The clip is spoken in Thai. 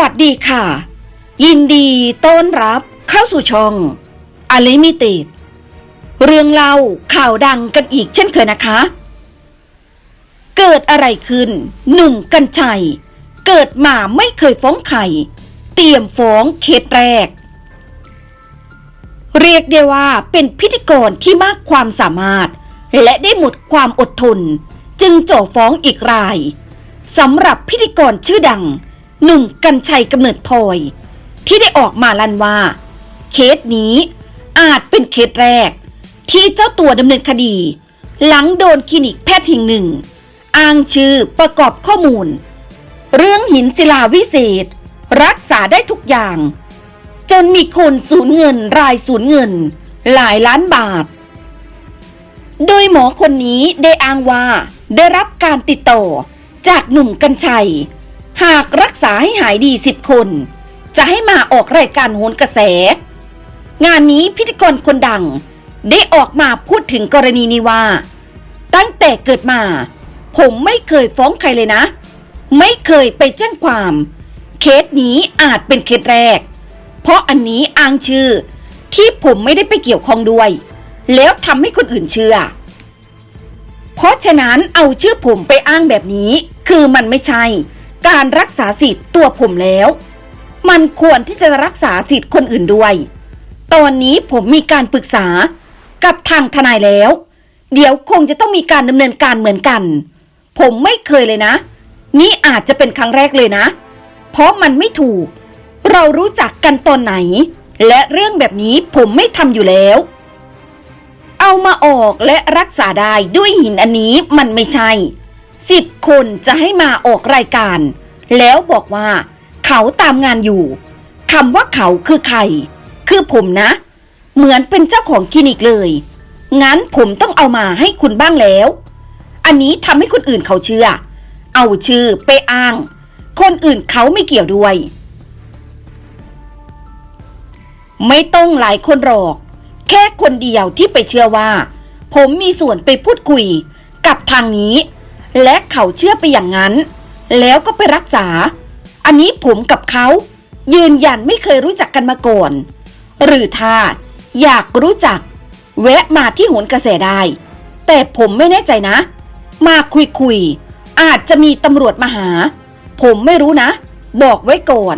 วัสดีค่ะ ยินดีต้อนรับเข้าสู่ช่องอลิมิติดเรื่องเล่าข่าวดังกันอีกเช่นเคยนะคะ เกิดอะไรขึ้น หนุ่มกัญชัย เกิดมาไม่เคยฟ้องใครเตรียมฟ้องเคสแรก เรียกได้ว่าเป็นพิธีกรที่มากความสามารถ และได้หมดความอดทน จึงจ่อฟ้องอีกรายสำหรับพิธีกรชื่อดัง หนุ่มกัญชัยกำเนิดพลอย ที่ได้ออกมาลันว่า เคสนี้อาจเป็นเคสแรก ที่เจ้าตัวดำเนินคดี หลังโดนคลินิกแพทย์แห่งหนึ่ง อ้างชื่อประกอบข้อมูล เรื่องหินศิลาวิเศษ รักษาได้ทุกอย่าง จนมีคนสูญเงินรายสูญเงิน หลายล้านบาท โดยหมอคนนี้ได้อ้างว่าได้รับการติดต่อจากหนุ่มกัญชัย หากรักษาให้หายดีสิบคน จะให้มาออกรายการโหนกระแส งานนี้พิธีกรคนดัง ได้ออกมาพูดถึงกรณีนี้ว่า ตั้งแต่เกิดมา ผมไม่เคยฟ้องใครเลยนะ ไม่เคยไปแจ้งความ เคสนี้อาจเป็นเคสแรก เพราะอันนี้อ้างชื่อ ที่ผมไม่ได้ไปเกี่ยวข้องด้วย แล้วทำให้คนอื่นเชื่อ เพราะฉะนั้นเอาชื่อผมไปอ้างแบบนี้ คือมันไม่ใช่ การรักษาสิทธิ์ตัวผมแล้ว มันควรที่จะรักษาสิทธิ์คนอื่นด้วย ตอนนี้ผมมีการปรึกษากับทางทนายแล้ว เดี๋ยวคงจะต้องมีการดำเนินการเหมือนกัน ผมไม่เคยเลยนะ นี่อาจจะเป็นครั้งแรกเลยนะ เพราะมันไม่ถูก เรารู้จักกันตอนไหน และเรื่องแบบนี้ผมไม่ทำอยู่แล้ว เอามาออกและรักษาได้ด้วยหินอันนี้มันไม่ใช่ สิบคนจะให้มาออกรายการ แล้วบอกว่า เขาตามงานอยู่คำว่าเขาคือใคร คือผมนะ เหมือนเป็นเจ้าของคลินิกเลย งั้นผมต้องเอามาให้คุณบ้างแล้ว อันนี้ทำให้คนอื่นเขาเชื่อ เอาชื่อไปอ้าง คนอื่นเขาไม่เกี่ยวด้วย ไม่ต้องหลายคนหรอก แค่คนเดียวที่ไปเชื่อว่า ผมมีส่วนไปพูดคุยกับทางนี้ และเขาเชื่อไปอย่างนั้น แล้วก็ไปรักษา อันนี้ผมกับเขายืนยันไม่เคยรู้จักกันมาก่อน หรือถ้าอยากรู้จัก แวะมาที่โหนกระแสได้ แต่ผมไม่แน่ใจนะ มาคุยคุยๆอาจจะมีตำรวจมาหา ผมไม่รู้นะ บอกไว้ก่อน